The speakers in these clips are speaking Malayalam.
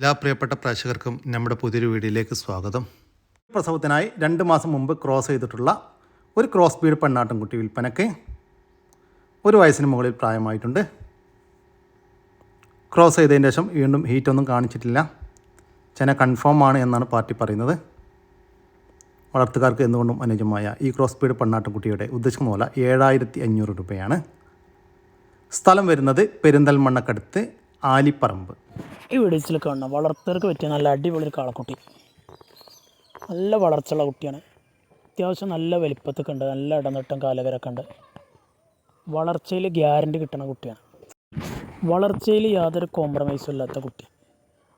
എല്ലാ പ്രിയപ്പെട്ട പ്രേക്ഷകർക്കും നമ്മുടെ പുതിയൊരു വീഡിയോയിലേക്ക് സ്വാഗതം. പ്രസവത്തിനായി രണ്ട് മാസം മുമ്പ് ക്രോസ് ചെയ്തിട്ടുള്ള ഒരു ക്രോസ് ബീഡ് പെണ്ണാട്ടിൻകുട്ടി വിൽപ്പനയ്ക്ക് ഒരു വയസ്സിന് മുകളിൽ പ്രായമായിട്ടുണ്ട്. ക്രോസ് ചെയ്തതിന് ശേഷം വീണ്ടും ഹീറ്റൊന്നും കാണിച്ചിട്ടില്ല. ചെന കൺഫേം ആണ് എന്നാണ് പാർട്ടി പറയുന്നത്. വളർത്തുകാർക്ക് എന്തുകൊണ്ടും അനുജമായ ഈ ക്രോസ് ബീഡ് പെണ്ണാട്ടിൻകുട്ടിയുടെ ഉദ്ദേശിക്കുന്ന പോലെ ഏഴായിരത്തി അഞ്ഞൂറ് രൂപയാണ്. സ്ഥലം വരുന്നത് പെരിന്തൽമണ്ണക്കടുത്ത് ആലിപ്പറമ്പ്. ഈ വീഡിയോസിൽ കാണുന്ന വളർത്തവർക്ക് പറ്റിയ നല്ല അടിപൊളി ഒരു കാളക്കുട്ടി. നല്ല വളർച്ചയുള്ള കുട്ടിയാണ്. അത്യാവശ്യം നല്ല വലിപ്പത്തൊക്കെ ഉണ്ട്. നല്ല ഇടനീട്ടം കാലകരൊക്കെ ഉണ്ട്. വളർച്ചയിൽ ഗ്യാരണ്ടി കിട്ടുന്ന കുട്ടിയാണ്. വളർച്ചയിൽ യാതൊരു കോംപ്രമൈസും ഇല്ലാത്ത കുട്ടി.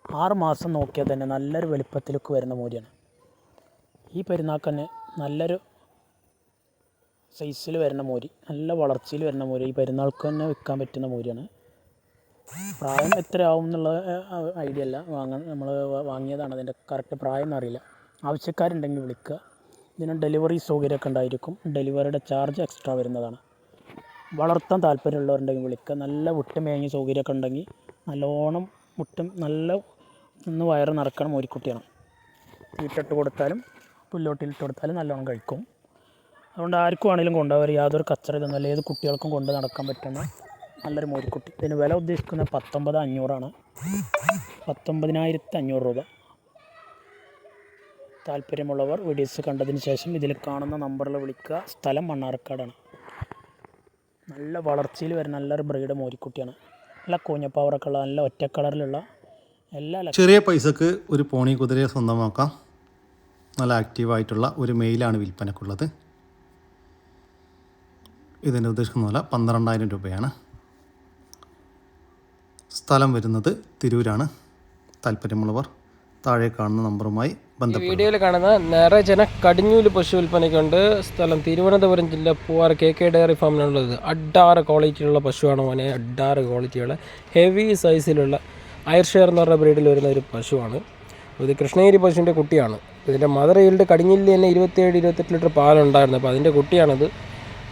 ആറ് മാസം നോക്കിയാൽ തന്നെ നല്ലൊരു വലിപ്പത്തിലേക്ക് വരുന്ന മൂലിയാണ് ഈ പെരുന്നാൾക്ക് തന്നെ നല്ലൊരു സൈസിൽ വരുന്ന മോരി നല്ല വളർച്ചയിൽ വരുന്ന മോരി ഈ പെരുന്നാൾക്ക് തന്നെ വിൽക്കാൻ പറ്റുന്ന മോരിയാണ്. പ്രായം എത്ര ആവും എന്നുള്ള ഐഡിയ അല്ല. വാങ്ങാൻ നമ്മൾ വാങ്ങിയതാണ്. അതിന്റെ കറക്റ്റ് പ്രായം എന്നറിയില്ല ആവശ്യക്കാരുണ്ടെങ്കിൽ വിളിക്കുക. ഇതിന് ഡെലിവറി സൗകര്യമൊക്കെ ഉണ്ടായിരിക്കും. ഡെലിവറിയുടെ ചാർജ് എക്സ്ട്രാ വരുന്നതാണ്. വളർത്താൻ താല്പര്യമുള്ളവരുണ്ടെങ്കിൽ വിളിക്കുക. നല്ല വിട്ട് മേങ്ങിയ സൗകര്യമൊക്കെ ഉണ്ടെങ്കിൽ നല്ലോണം മുട്ടും നല്ല ഒന്ന് വയറ് നിറക്കണം ഒരു തീറ്റിട്ട് കൊടുത്താലും പുല്ലോട്ടിലിട്ട് കൊടുത്താലും നല്ലോണം കഴിക്കും. അതുകൊണ്ട് ആർക്കും ആണെങ്കിലും കൊണ്ടുപോകാൻ യാതൊരു കച്ചറ ഇതൊന്നുമല്ല ഏത് കുട്ടികൾക്കും കൊണ്ട് നടക്കാൻ പറ്റുന്ന നല്ലൊരു മോരിക്കുട്ടി ഇതിന് വില ഉദ്ദേശിക്കുന്നത് പത്തൊമ്പത് അഞ്ഞൂറാണ്. പത്തൊമ്പതിനായിരത്തി അഞ്ഞൂറ് രൂപ. താല്പര്യമുള്ളവർ വീഡിയോസ് കണ്ടതിന് ശേഷം ഇതിൽ കാണുന്ന നമ്പറിൽ വിളിക്കുക. സ്ഥലം മണ്ണാർക്കാടാണ്. നല്ല വളർച്ചയിൽ വരുന്ന നല്ലൊരു ബ്രീഡ് മോരിക്കുട്ടിയാണ് നല്ല കൂഞ്ഞപ്പാവറൊക്കെ ഉള്ള നല്ല ഒറ്റ കളറിലുള്ള എല്ലാ ചെറിയ പൈസക്ക് ഒരു പോണി കുതിരയെ സ്വന്തമാക്കാം. നല്ല ആക്റ്റീവായിട്ടുള്ള ഒരു മെയിലാണ് വിൽപ്പനക്കുള്ളത്. ഇതിന്റെ ഉദ്ദേശിക്കുന്ന വില പന്ത്രണ്ടായിരം രൂപയാണ്. സ്ഥലം വരുന്നത് തിരൂരാണ്. താല്പര്യമുള്ളവർ താഴെ കാണുന്ന നമ്പറുമായി ഈ ബന്ധപ്പെടും വീഡിയോയിൽ കാണുന്ന നിറജന കടിഞ്ഞൂൽ പശു വിൽപ്പനയ്ക്കുണ്ട്. സ്ഥലം തിരുവനന്തപുരം ജില്ല പൂവാർ കെ കെ ഡയറി ഫാമിനുള്ളത് അഡാറ് ക്വാളിറ്റിയുള്ള പശുവാണ് മോനെ. അഡാറ് ക്വാളിറ്റിയുള്ള ഹെവി സൈസിലുള്ള അയർഷെയർ എന്ന് പറഞ്ഞ ബ്രീഡിൽ വരുന്ന ഒരു പശുവാണ്. ഇത് കൃഷ്ണഗിരി പശുവിന്റെ കുട്ടിയാണ്. ഇതിന്റെ മദർ ഈൽഡ് കടിഞ്ഞില്ല തന്നെ ഇരുപത്തിയേഴ് ഇരുപത്തെട്ട് ലിറ്റർ പാലുണ്ടായിരുന്നു. അപ്പോൾ അതിന്റെ കുട്ടിയാണിത്.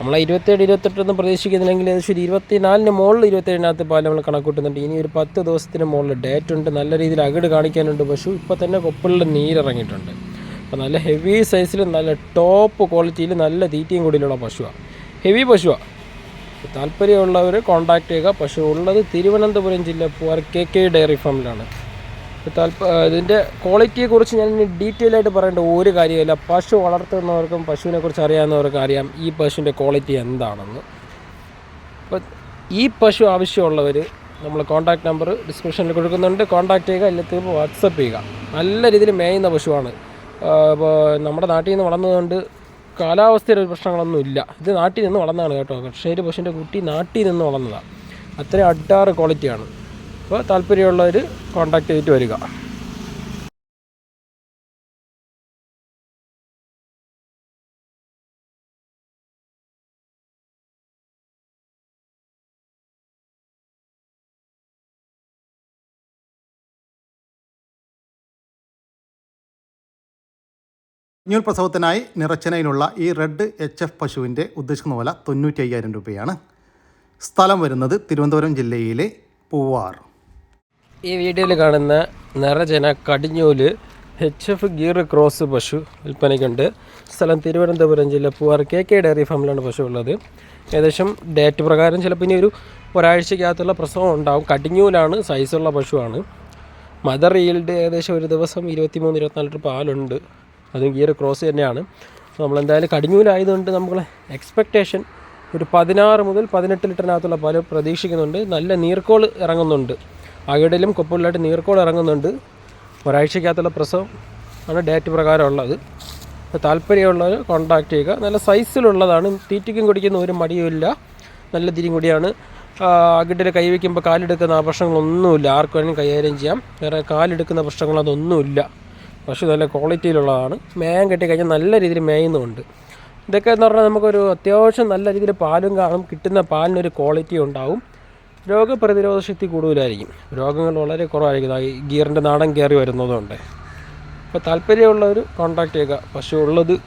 നമ്മൾ ഇരുപത്തേഴ് ഇരുപത്തെട്ടൊന്നും പ്രതീക്ഷിക്കുന്നില്ലെങ്കിൽ ഏകദേശം ഒരു ഇരുപത്തിനാലിന് മുകളിൽ ഇരുപത്തേഴിനകത്ത് പാൽ നമ്മൾ കണക്കൂട്ടുന്നുണ്ട്. ഇനി ഒരു പത്ത് ദിവസത്തിന് മുകളിൽ ഡേറ്റ് ഉണ്ട്. നല്ല രീതിയിൽ അകിട് കാണിക്കാനുണ്ട്. പശു ഇപ്പോൾ തന്നെ കൊപ്പിളിൽ നീരിറങ്ങിയിട്ടുണ്ട്. അപ്പോൾ നല്ല ഹെവി സൈസിൽ നല്ല ടോപ്പ് ക്വാളിറ്റിയിൽ നല്ല തീറ്റയും കൂടിയിലുള്ള പശുവാണ് ഹെവി പശുവാണ് താല്പര്യമുള്ളവർ കോൺടാക്ട് ചെയ്യുക. പശു ഉള്ളത് തിരുവനന്തപുരം ജില്ല പൂവാർ കെ കെ ഡയറി ഫാമിലാണ്. ഇതിന്റെ ക്വാളിറ്റിയെക്കുറിച്ച് ഞാൻ ഇനി ഡീറ്റെയിൽ ആയിട്ട് പറയേണ്ട ഒരു കാര്യമില്ല പശു വളർത്തുന്നവർക്കും പശുവിനെ കുറിച്ച് അറിയാവുന്നവർക്കും അറിയാം ഈ പശുവിന്റെ ക്വാളിറ്റി എന്താണെന്ന്. അപ്പോൾ ഈ പശു ആവശ്യമുള്ളവർ നമ്മൾ കോൺടാക്ട് നമ്പർ ഡിസ്ക്രിപ്ഷനിൽ കൊടുക്കുന്നുണ്ട്. കോൺടാക്റ്റ് ചെയ്യുക അല്ലെങ്കിൽ വാട്സപ്പ് ചെയ്യുക. നല്ല രീതിയിൽ മേയുന്ന പശുവാണ്. ഇപ്പോൾ നമ്മുടെ നാട്ടിൽ നിന്ന് വളർന്നതുകൊണ്ട് കാലാവസ്ഥയുടെ ഒരു പ്രശ്നങ്ങളൊന്നും ഇല്ല. ഇത് നാട്ടിൽ നിന്ന് വളർന്നതാണ് കേട്ടോ. കർഷകർ പശുവിന്റെ കുട്ടി നാട്ടിൽ നിന്ന് വളർന്നതാണ് അത്രയും അഡ്ഡാറ് ക്വാളിറ്റിയാണ് അപ്പോൾ താല്പര്യമുള്ളവർ കോൺടാക്റ്റ് ചെയ്തിട്ട് വരിക. കുഞ്ഞുൽ പ്രസവത്തിനായി നിറച്ചനയിലുള്ള ഈ റെഡ് എച്ച് എഫ് പശുവിന്റെ ഉദ്ദേശിക്കുന്ന വില തൊണ്ണൂറ്റി അയ്യായിരം രൂപയാണ്. സ്ഥലം വരുന്നത് തിരുവനന്തപുരം ജില്ലയിലെ പൂവാർ. ഈ വീഡിയോയിൽ കാണുന്ന നിറജന കടിഞ്ഞൂൽ എച്ച് എഫ് ഗീർ ക്രോസ് പശു വിൽപ്പനയ്ക്കുണ്ട്. സ്ഥലം തിരുവനന്തപുരം ജില്ല പൂവാർ കെ കെ ഡയറി ഫാമിലാണ് പശു ഉള്ളത്. ഏകദേശം ഡേറ്റ് പ്രകാരം ചിലപ്പോൾ ഇനി ഒരു ഒരാഴ്ചക്കകത്തുള്ള പ്രസവം ഉണ്ടാവും. കടിഞ്ഞൂലാണ് സൈസുള്ള പശുവാണ്. മദർ ഈൽഡ് ഏകദേശം ഒരു ദിവസം ഇരുപത്തി മൂന്ന് ഇരുപത്തിനാല് ലിറ്റർ പാലുണ്ട്. അതും ഗിയർ ക്രോസ് തന്നെയാണ്. നമ്മളെന്തായാലും കടിഞ്ഞൂലായതുകൊണ്ട് നമ്മൾ എക്സ്പെക്റ്റേഷൻ ഒരു പതിനാറ് മുതൽ പതിനെട്ട് ലിറ്ററിനകത്തുള്ള പാൽ പ്രതീക്ഷിക്കുന്നുണ്ട്. നല്ല നീർക്കോൾ ഇറങ്ങുന്നുണ്ട്. അകിടിലും കൊപ്പുള്ളായിട്ട് നീർക്കോൾ ഇറങ്ങുന്നുണ്ട്. ഒരാഴ്ചക്കകത്തുള്ള പ്രസവം ആണ് ഡേറ്റ് പ്രകാരമുള്ളത്. അപ്പോൾ താല്പര്യമുള്ളവർ കോൺടാക്ട് ചെയ്യുക. നല്ല സൈസിലുള്ളതാണ് തീറ്റിക്കും കുടിക്കുന്ന ഒരു മടിയുമില്ല നല്ല തിരിയും കൂടിയാണ്. അകിട്ടിൽ കൈവയ്ക്കുമ്പോൾ കാലെടുക്കുന്ന പ്രശ്നങ്ങളൊന്നുമില്ല ആർക്ക് വേണമെങ്കിലും കൈകാര്യം ചെയ്യാം. വേറെ കാലെടുക്കുന്ന പ്രശ്നങ്ങൾ അതൊന്നുമില്ല. പക്ഷേ നല്ല ക്വാളിറ്റിയിലുള്ളതാണ് മേയാൻ കെട്ടിക്കഴിഞ്ഞാൽ നല്ല രീതിയിൽ മേയുന്നുമുണ്ട്. ഇതൊക്കെ എന്ന് പറഞ്ഞാൽ നമുക്കൊരു അത്യാവശ്യം നല്ല രീതിയിൽ പാലും കാണും. കിട്ടുന്ന പാലിനൊരു ക്വാളിറ്റി ഉണ്ടാവും. രോഗപ്രതിരോധ ശക്തി കൂടുതലായിരിക്കും. രോഗങ്ങൾ വളരെ കുറവായിരിക്കും. ഈ ഗിയറിന്റെ നാടൻ കയറി വരുന്നതുകൊണ്ട് അപ്പോൾ താല്പര്യമുള്ളവർ കോൺടാക്ട് ചെയ്യുക. പശു ഉള്ളത്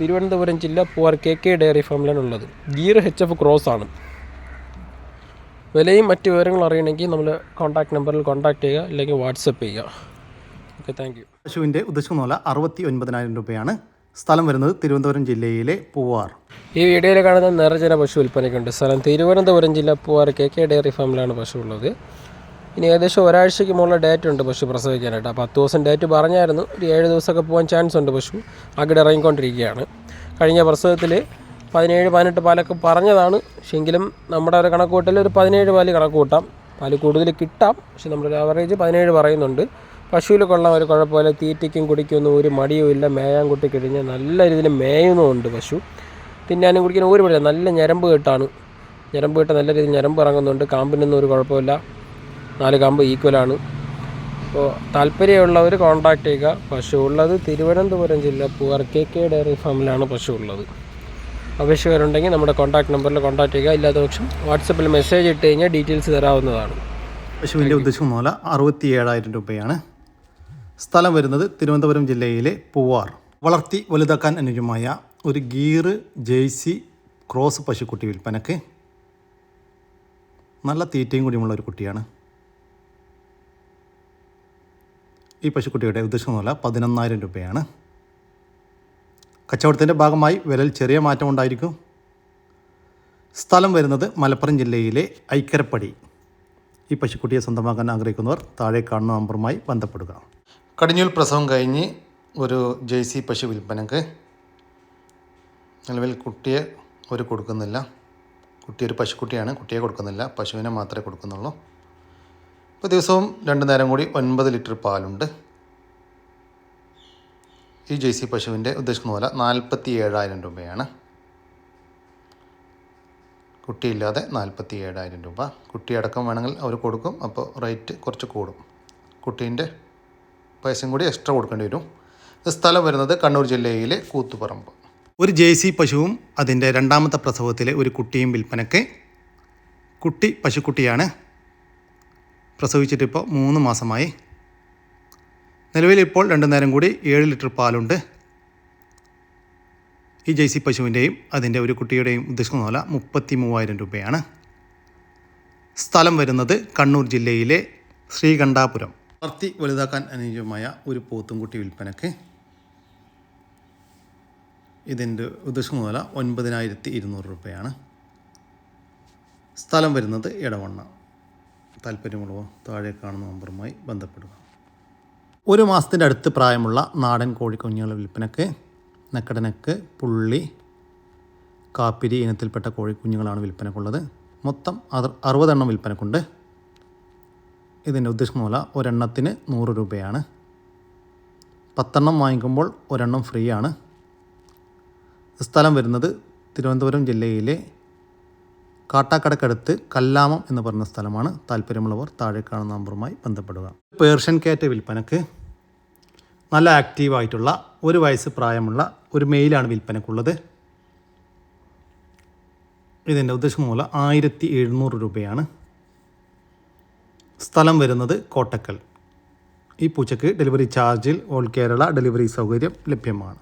തിരുവനന്തപുരം ജില്ല പൂവാർ കെ കെ ഡയറി ഫാമിലാണ് ഉള്ളത്. ഗിയർ എച്ച് എഫ് ക്രോസ് ആണ്. വിലയും മറ്റ് വിവരങ്ങളും അറിയണമെങ്കിൽ നമ്മൾ കോൺടാക്ട് നമ്പറിൽ കോൺടാക്ട് ചെയ്യുക അല്ലെങ്കിൽ വാട്സപ്പ് ചെയ്യുക. ഓക്കെ താങ്ക് യു പശുവിന്റെ ഉദ്ദേശം നോല അറുപത്തി ഒൻപതിനായിരം രൂപയാണ്. സ്ഥലം വരുന്നത് തിരുവനന്തപുരം ജില്ലയിലെ പൂവാർ. ഈ വീഡിയോയിൽ കാണുന്ന നിറജന പശു വിൽപ്പനയ്ക്കുണ്ട്. സ്ഥലം തിരുവനന്തപുരം ജില്ല പൂവാർ കെ കെ ഡയറി ഫാമിലാണ് പശു ഉള്ളത്. ഇനി ഏകദേശം ഒരാഴ്ചയ്ക്ക് മുകളിൽ ഡേറ്റ് ഉണ്ട് പശു പ്രസവിക്കാനായിട്ട്. അപ്പോൾ പത്ത് ദിവസം ഡേറ്റ് പറഞ്ഞായിരുന്നു. ഒരു ഏഴ് ദിവസമൊക്കെ പോകാൻ ചാൻസ് ഉണ്ട് പശു. അകിടെ ഇറങ്ങിക്കൊണ്ടിരിക്കുകയാണ്. കഴിഞ്ഞ പ്രസവത്തിൽ പതിനേഴ് പതിനെട്ട് പാലൊക്കെ പറഞ്ഞതാണ്. പക്ഷെങ്കിലും നമ്മുടെ ഒരു കണക്ക് കൂട്ടൽ ഒരു പതിനേഴ് പാൽ കണക്ക് കൂട്ടാം പാൽ കൂടുതൽ കിട്ടാം. പക്ഷെ നമ്മുടെ ആവറേജ് പതിനേഴ് പറയുന്നുണ്ട്. പശുവിൽ കൊള്ളാൻ ഒരു കുഴപ്പമില്ല തീറ്റയ്ക്കും കുടിക്കൊന്നും ഒരു മടിയും ഇല്ല. മേയാൻ കുട്ടി കഴിഞ്ഞാൽ നല്ല രീതിയിൽ മേയുന്നുമുണ്ട് പശു. തിന്നാനും കുടിക്കാനും ഒരു പറ്റില്ല നല്ല ഞരമ്പ് കെട്ടാണ്. ഞരമ്പ് കെട്ട് നല്ല രീതിയിൽ ഞരമ്പ് ഇറങ്ങുന്നുണ്ട്. കാമ്പിനൊന്നും ഒരു കുഴപ്പമില്ല നാല് കാമ്പ് ഈക്വലാണ് അപ്പോൾ താല്പര്യമുള്ളവർ കോൺടാക്ട് ചെയ്യുക. പശു ഉള്ളത് തിരുവനന്തപുരം ജില്ല പൂവാർ കെ കെ ഡയറി ഫാമിലാണ് പശു ഉള്ളത്. ആവശ്യകരുണ്ടെങ്കിൽ നമ്മുടെ കോൺടാക്ട് നമ്പറിൽ കോൺടാക്ട് ചെയ്യുക. ഇല്ലാത്ത പക്ഷം വാട്സപ്പിൽ മെസ്സേജ് ഇട്ട് കഴിഞ്ഞാൽ ഡീറ്റെയിൽസ് തരാവുന്നതാണ്. പശുവിന്റെ ഉദ്ദേശം മൂല അറുപത്തി ഏഴായിരം രൂപയാണ്. സ്ഥലം വരുന്നത് തിരുവനന്തപുരം ജില്ലയിലെ പൂവാർ. വളർത്തി വലുതാക്കാൻ അനുജമായ ഒരു ഗീറ് ജേഴ്സി ക്രോസ് പശുക്കുട്ടി വിൽപ്പനക്ക് നല്ല തീറ്റയും കൂടിയുമുള്ള ഒരു കുട്ടിയാണ്. ഈ പശുക്കുട്ടിയുടെ ഉദ്ദേശിക്കുന്ന വില പതിനൊന്നായിരം രൂപയാണ്. കച്ചവടത്തിന്റെ ഭാഗമായി വിലയിൽ ചെറിയ മാറ്റം ഉണ്ടായിരിക്കും. സ്ഥലം വരുന്നത് മലപ്പുറം ജില്ലയിലെ ഐക്കരപ്പടി. ഈ പശുക്കുട്ടിയെ സ്വന്തമാക്കാൻ ആഗ്രഹിക്കുന്നവർ താഴെ കാണുന്ന നമ്പറുമായി ബന്ധപ്പെടുക. കടിഞ്ഞൂൽ പ്രസവം കഴിഞ്ഞ് ഒരു ജേഴ്സി പശു വിൽപ്പനക്ക് നിലവിൽ കുട്ടിയെ ഒരു കൊടുക്കുന്നില്ല. കുട്ടി ഒരു പശുക്കുട്ടിയാണ്. കുട്ടിയെ കൊടുക്കുന്നില്ല. പശുവിനെ മാത്രമേ കൊടുക്കുന്നുള്ളൂ. ഇപ്പോൾ ദിവസവും രണ്ട് നേരം കൂടി ഒൻപത് ലിറ്റർ പാലുണ്ട്. ഈ ജേഴ്സി പശുവിന്റെ ഉദ്ദേശിക്കുന്ന പോലെ നാൽപ്പത്തി ഏഴായിരം രൂപയാണ്. കുട്ടിയില്ലാതെ നാൽപ്പത്തി ഏഴായിരം രൂപ. കുട്ടിയടക്കം വേണമെങ്കിൽ അവർ കൊടുക്കും. അപ്പോൾ റേറ്റ് കുറച്ച് കൂടും. കുട്ടീന്റെ പൈസയും കൂടി എക്സ്ട്രാ കൊടുക്കേണ്ടി വരും. സ്ഥലം വരുന്നത് കണ്ണൂർ ജില്ലയിലെ കൂത്തുപറമ്പ്. ഒരു ജേഴ്സി പശുവും അതിന്റെ രണ്ടാമത്തെ പ്രസവത്തിലെ ഒരു കുട്ടിയും വിൽപ്പനക്ക് കുട്ടി പശുക്കുട്ടിയാണ് പ്രസവിച്ചിട്ടിപ്പോൾ മൂന്ന് മാസമായി. നിലവിൽ ഇപ്പോൾ രണ്ടു നേരം കൂടി ഏഴ് ലിറ്റർ പാലുണ്ട്. ഈ ജേഴ്സി പശുവിന്റെയും അതിന്റെ ഒരു കുട്ടിയുടെയും ഉദ്ദേശിക്കുന്ന പോലെ മുപ്പത്തി മൂവായിരം രൂപയാണ്. സ്ഥലം വരുന്നത് കണ്ണൂർ ജില്ലയിലെ ശ്രീകണ്ഠാപുരം. വളർത്തി വലുതാക്കാൻ അനുയോജ്യമായ ഒരു പോത്തുംകുട്ടി വിൽപ്പനക്ക് ഇതിന്റെ ഉദ്ദേശം മുതല ഒൻപതിനായിരത്തി ഇരുന്നൂറ് രൂപയാണ്. സ്ഥലം വരുന്നത് ഇടവണ്ണ താല്പര്യമുള്ളവർ താഴെ കാണുന്ന നമ്പറുമായി ബന്ധപ്പെടുക. ഒരു മാസത്തിന്റെ അടുത്ത് പ്രായമുള്ള നാടൻ കോഴിക്കുഞ്ഞുങ്ങളുടെ വിൽപ്പനക്ക് നക്കടനക്ക് പുള്ളി കാപ്പിരി ഇനത്തിൽപ്പെട്ട കോഴിക്കുഞ്ഞുങ്ങളാണ് വിൽപ്പനക്കുള്ളത്. മൊത്തം അറുപതെണ്ണം വിൽപ്പനക്കുണ്ട്. ഇതിന്റെ ഉദ്ദേശം മൂല ഒരെണ്ണത്തിന് നൂറ് രൂപയാണ്. പത്തെണ്ണം വാങ്ങിക്കുമ്പോൾ ഒരെണ്ണം ഫ്രീ ആണ് സ്ഥലം വരുന്നത് തിരുവനന്തപുരം ജില്ലയിലെ കാട്ടാക്കടക്കടുത്ത് കല്ലാമം എന്ന് പറയുന്ന സ്ഥലമാണ്. താല്പര്യമുള്ളവർ താഴെ കാണുന്ന നമ്പറുമായി ബന്ധപ്പെടുക. പേർഷ്യൻ കാറ്റ് വിൽപ്പനക്ക് നല്ല ആക്റ്റീവായിട്ടുള്ള ഒരു വയസ്സ് പ്രായമുള്ള ഒരു മെയിലാണ് വിൽപ്പനക്കുള്ളത്. ഇതിന്റെ ഉദ്ദേശം മൂലം ആയിരത്തി എഴുന്നൂറ് രൂപയാണ്. സ്ഥലം വരുന്നത് കോട്ടക്കൽ. ഈ പൂച്ചയ്ക്ക് ഡെലിവറി ചാർജിൽ ഓൾ കേരള ഡെലിവറി സൗകര്യം ലഭ്യമാണ്.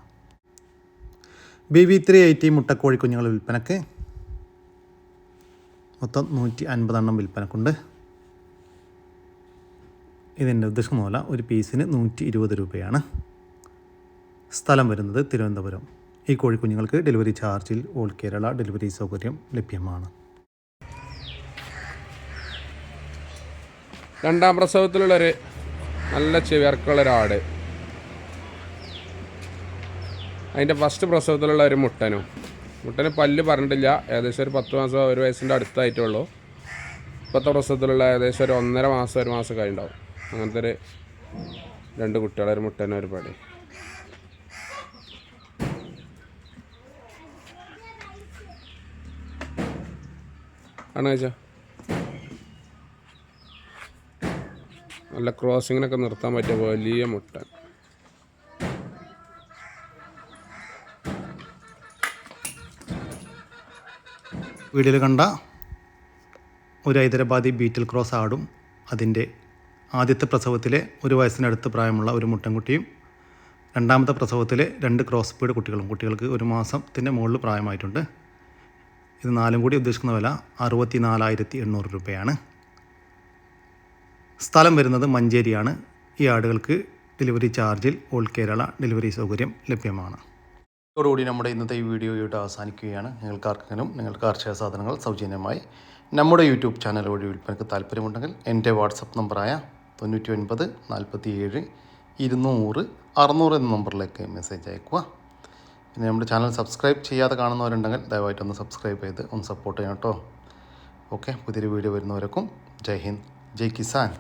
ബി വി ത്രീ എയ്റ്റി മുട്ടക്കോഴി കുഞ്ഞുങ്ങളുടെ വിൽപ്പനക്ക് മൊത്തം നൂറ്റി അൻപതെണ്ണം വിൽപ്പനക്കുണ്ട്. ഇതിന്റെ ഉദ്ദേശം മൂല ഒരു പീസിന് നൂറ്റി ഇരുപത് രൂപയാണ്. സ്ഥലം വരുന്നത് തിരുവനന്തപുരം. ഈ കോഴിക്കുഞ്ഞുങ്ങൾക്ക് ഡെലിവറി ചാർജിൽ ഓൾ കേരള ഡെലിവറി സൗകര്യം ലഭ്യമാണ്. രണ്ടാം പ്രസവത്തിലുള്ളൊരു നല്ല ചെവിയർക്കുള്ള ആട് അതിന്റെ ഫസ്റ്റ് പ്രസവത്തിലുള്ള ഒരു മുട്ടനും. മുട്ടന് പല്ല് പറഞ്ഞിട്ടില്ല. ഏകദേശം ഒരു പത്ത് മാസം ഒരു വയസ്സിന്റെ അടുത്തായിട്ടുള്ളൂ. ഇപ്പോഴത്തെ പ്രസവത്തിലുള്ള ഏകദേശം ഒരു ഒന്നര മാസം ഒരു മാസം കഴിഞ്ഞിട്ടുണ്ടാവും. അങ്ങനത്തെ ഒരു രണ്ട് കുട്ടികളെ ഒരു മുട്ടനും ഒരു പടി ആണോ ചേച്ചാ നല്ല ക്രോസിങ്ങിനൊക്കെ നിർത്താൻ പറ്റിയ വലിയ മുട്ട. വീഡിയോയിൽ കണ്ട ഒരു ഹൈദരാബാദി ബീറ്റിൽ ക്രോസ് ആടും. അതിന്റെ ആദ്യത്തെ പ്രസവത്തിലെ ഒരു വയസ്സിനടുത്ത് പ്രായമുള്ള ഒരു മുട്ടൻകുട്ടിയും രണ്ടാമത്തെ പ്രസവത്തിലെ രണ്ട് ക്രോസ് പീഡ് കുട്ടികളും. കുട്ടികൾക്ക് ഒരു മാസത്തിന്റെ മുകളിൽ പ്രായമായിട്ടുണ്ട്. ഇത് നാലും കൂടി ഉദ്ദേശിക്കുന്ന വില അറുപത്തി നാലായിരത്തി എണ്ണൂറ് രൂപയാണ്. സ്ഥലം വരുന്നത് മഞ്ചേരിയാണ്. ഈ ആടുകൾക്ക് ഡെലിവറി ചാർജിൽ ഓൾ കേരള ഡെലിവറി സൗകര്യം ലഭ്യമാണ്. ഇതോടുകൂടി നമ്മുടെ ഇന്നത്തെ ഈ വീഡിയോ ഇവിടെ അവസാനിക്കുകയാണ് നിങ്ങൾക്കാർക്കെങ്കിലും നിങ്ങൾക്ക് കാർഷിക സാധനങ്ങൾ സൗജന്യമായി നമ്മുടെ യൂട്യൂബ് ചാനൽ വഴി വിൽപ്പനയ്ക്ക് താല്പര്യമുണ്ടെങ്കിൽ എന്റെ വാട്സപ്പ് നമ്പറായ തൊണ്ണൂറ്റി ഒൻപത് നാൽപ്പത്തി ഏഴ് ഇരുന്നൂറ് അറുന്നൂറ് എന്ന നമ്പറിലേക്ക് മെസ്സേജ് അയക്കുക പിന്നെ നമ്മുടെ ചാനൽ സബ്സ്ക്രൈബ് ചെയ്യാതെ കാണുന്നവരുണ്ടെങ്കിൽ ദയവായിട്ടൊന്ന് സബ്സ്ക്രൈബ് ചെയ്ത് ഒന്ന് സപ്പോർട്ട് ചെയ്യണം കേട്ടോ. ഓക്കെ പുതിയൊരു വീഡിയോ വരുന്നവർക്കും ജയ് ഹിന്ദ് ജയ് കിസാൻ.